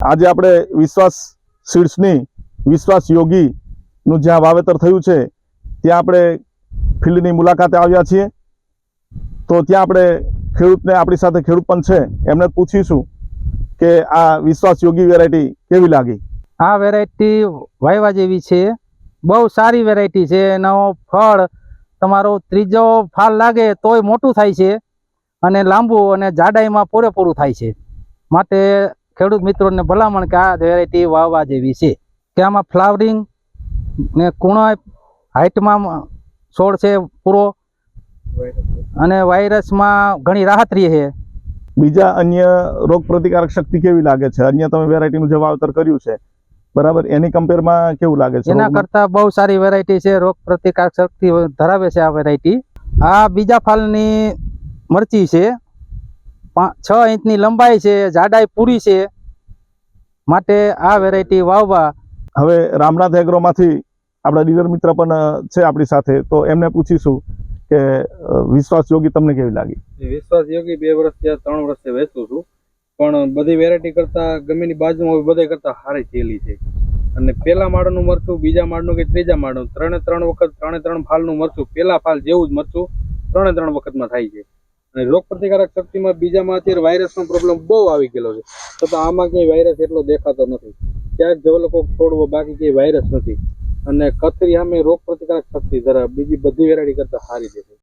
આજે આપણે વિશ્વાસ સીડ્સની વિશ્વાસ યોગીનું જ્યાં વાવેતર થયું છે, ત્યાં આપણે ફિલ્ડની મુલાકાતે આવ્યા છીએ. તો ત્યાં આપણે ખેડૂતને આપણી સાથે ખેડૂત પણ છે, એમને પૂછીશું કે આ વિશ્વાસ યોગી વેરાયટી કેવી લાગી? આ વેરાયટી વાયવા જેવી છે, બહુ સારી વેરાયટી છે, એનો ફળ તમારો ત્રીજો ફાલ લાગે તોય મોટું થાય છે અને લાંબુ અને જાડાઈમાં પૂરેપૂરું થાય છે. માટે ખેડૂત મિત્રોને ભલામણ કે આ વેરાયટી વાવવા જેવી છે. કે આમાં ફ્લાવરિંગ ને કુણાય હાઇટમાં છોડ છે પૂરો અને વાયરસમાં ઘણી રાહત રહે છે. બીજા અન્ય રોગ પ્રતિકારક શક્તિ કેવી લાગે છે? અન્ય તમે વેરાયટીનું જે વાવતર કર્યું છે બરાબર? એની કમ્પેરમાં કેવું લાગે છે એના કરતા બહુ સારી વેરાયટી છે રોગ પ્રતિકારક શક્તિ ધરાવે છે આ વેરાયટી આ બીજા ફાલની મરચી છે છ ઇંચની લંબાઈ છે જાડાઈ પૂરી છે. માટે આ વેરાયટી વાવવા હવે રામનાથ એગ્રોમાંથી આપણા ડીલર મિત્ર પણ છે આપણી સાથે. તો એમને પૂછીશું કે વિશ્વાસ યોગી તમને કેવી લાગી? વિશ્વાસ યોગી બે વર્ષ થયા ત્રણ વર્ષથી વેચું છું. પણ બધી વેરાયટી કરતા ગમેની બાજુમાં હોય બધા કરતા સારી થયેલી છે. અને પેલા માળનું મરચું બીજા માળનું કે ત્રીજા માળનું? ત્રણે ત્રણ વખત ત્રણે ત્રણ ફાલનું મરચું પેલા ફાલ જેવું જ મરચું ત્રણે ત્રણ વખતમાં થાય છે. અને રોગ પ્રતિકારક શક્તિમાં બીજામાં અત્યારે વાયરસનો પ્રોબ્લેમ બહુ આવી ગયેલો છે. છતાં આમાં ક્યાંય વાયરસ એટલો દેખાતો નથી. ક્યાંક જો લોકો છોડવો બાકી ક્યાંય વાયરસ નથી. અને કથરી સામે રોગ પ્રતિકારક શક્તિ ધરાવે બીજી બધી વેરાયટી કરતા સારી છે